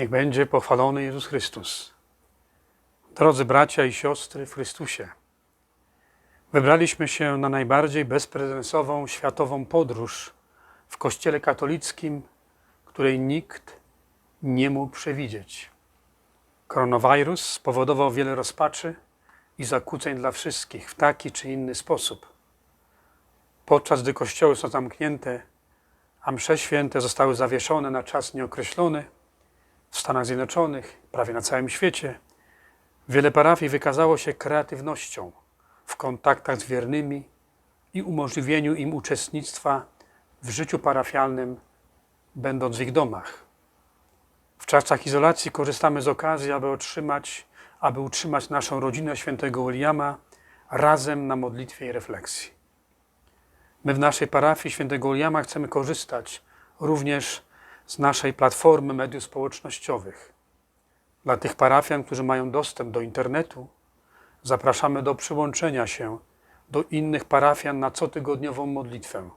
Niech będzie pochwalony Jezus Chrystus. Drodzy bracia i siostry w Chrystusie, wybraliśmy się na najbardziej bezprecedensową światową podróż w Kościele katolickim, której nikt nie mógł przewidzieć. Koronawirus spowodował wiele rozpaczy i zakłóceń dla wszystkich w taki czy inny sposób. Podczas gdy kościoły są zamknięte, a msze święte zostały zawieszone na czas nieokreślony, w Stanach Zjednoczonych, prawie na całym świecie, wiele parafii wykazało się kreatywnością w kontaktach z wiernymi i umożliwieniu im uczestnictwa w życiu parafialnym, będąc w ich domach. W czasach izolacji korzystamy z okazji, aby otrzymać, aby utrzymać naszą rodzinę świętego Williama razem na modlitwie i refleksji. My w naszej parafii świętego Williama chcemy korzystać również z naszej platformy mediów społecznościowych. Dla tych parafian, którzy mają dostęp do internetu, zapraszamy do przyłączenia się do innych parafian na cotygodniową modlitwę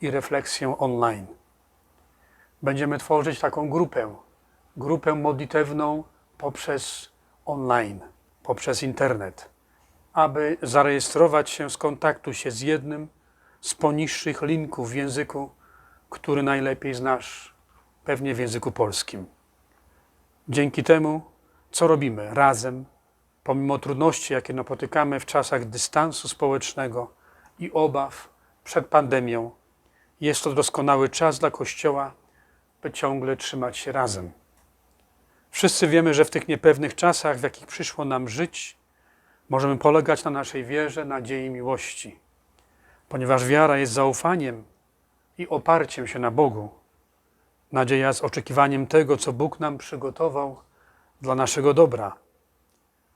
i refleksję online. Będziemy tworzyć taką grupę, grupę modlitewną poprzez online, poprzez internet, aby zarejestrować się, skontaktuj się z jednym z poniższych linków w języku, który najlepiej znasz pewnie w języku polskim. Dzięki temu, co robimy razem, pomimo trudności, jakie napotykamy w czasach dystansu społecznego i obaw przed pandemią, jest to doskonały czas dla Kościoła, by ciągle trzymać się razem. Wszyscy wiemy, że w tych niepewnych czasach, w jakich przyszło nam żyć, możemy polegać na naszej wierze, nadziei, miłości, ponieważ wiara jest zaufaniem i oparciem się na Bogu Nadzieja z oczekiwaniem tego, co Bóg nam przygotował dla naszego dobra.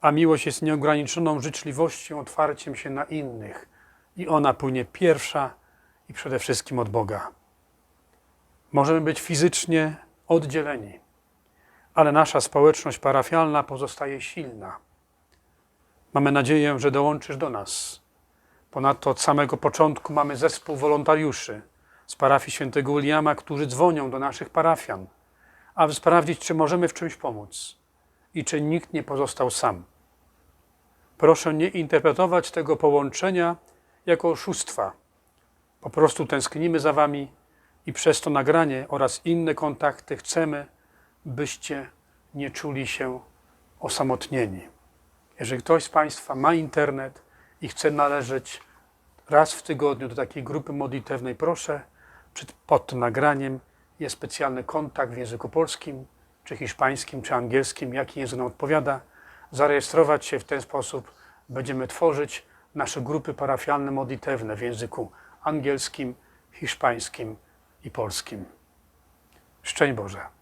A miłość jest nieograniczoną życzliwością, otwarciem się na innych. I ona płynie pierwsza i przede wszystkim od Boga. Możemy być fizycznie oddzieleni, ale nasza społeczność parafialna pozostaje silna. Mamy nadzieję, że dołączysz do nas. Ponadto od samego początku mamy zespół wolontariuszy z parafii świętego Williama, którzy dzwonią do naszych parafian, aby sprawdzić, czy możemy w czymś pomóc i czy nikt nie pozostał sam. Proszę nie interpretować tego połączenia jako oszustwa. Po prostu tęsknimy za Wami i przez to nagranie oraz inne kontakty chcemy, byście nie czuli się osamotnieni. Jeżeli ktoś z Państwa ma internet i chce należeć raz w tygodniu do takiej grupy modlitewnej, proszę, pod tym nagraniem jest specjalny kontakt w języku polskim, czy hiszpańskim, czy angielskim, jaki język nam odpowiada. Zarejestrować się w ten sposób będziemy tworzyć nasze grupy parafialne modlitewne w języku angielskim, hiszpańskim i polskim. Szczęść Boże.